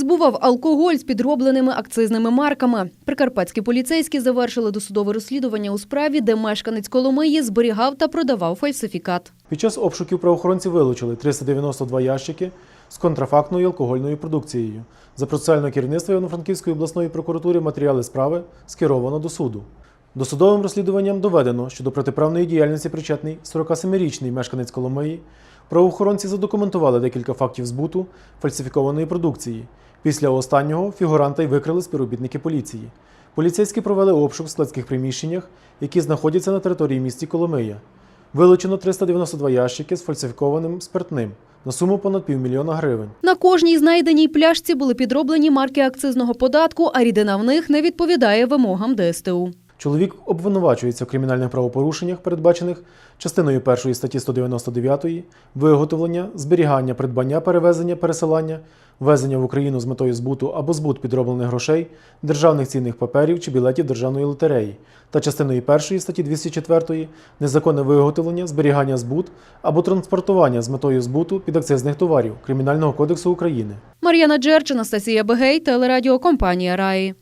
Збував алкоголь з підробленими акцизними марками. Прикарпатські поліцейські завершили досудове розслідування у справі, де мешканець Коломиї зберігав та продавав фальсифікат. Під час обшуків правоохоронці вилучили 392 ящики з контрафактною алкогольною продукцією. За процесуальне керівництво Івано-Франківської обласної прокуратури матеріали справи скеровано до суду. Досудовим розслідуванням доведено, що до протиправної діяльності причетний 47-річний мешканець Коломиї. Правоохоронці задокументували декілька фактів збуту фальсифікованої продукції. Після останнього фігуранта й викрили співробітники поліції. Поліцейські провели обшук в складських приміщеннях, які знаходяться на території місті Коломия. Вилучено 392 ящики з фальсифікованим спиртним на суму понад півмільйона гривень. На кожній знайденій пляшці були підроблені марки акцизного податку, а рідина в них не відповідає вимогам ДСТУ. Чоловік обвинувачується в кримінальних правопорушеннях, передбачених частиною 1 статті 199, виготовлення, зберігання, придбання, перевезення, пересилання, ввезення в Україну з метою збуту або збут підроблених грошей, державних цінних паперів чи білетів державної лотереї, та частиною 1 статті 204 незаконне виготовлення, зберігання збут або транспортування з метою збуту підакцизних товарів Кримінального кодексу України. Мар'яна Джерч, Анастасія Бегей, телерадіокомпанія Раї.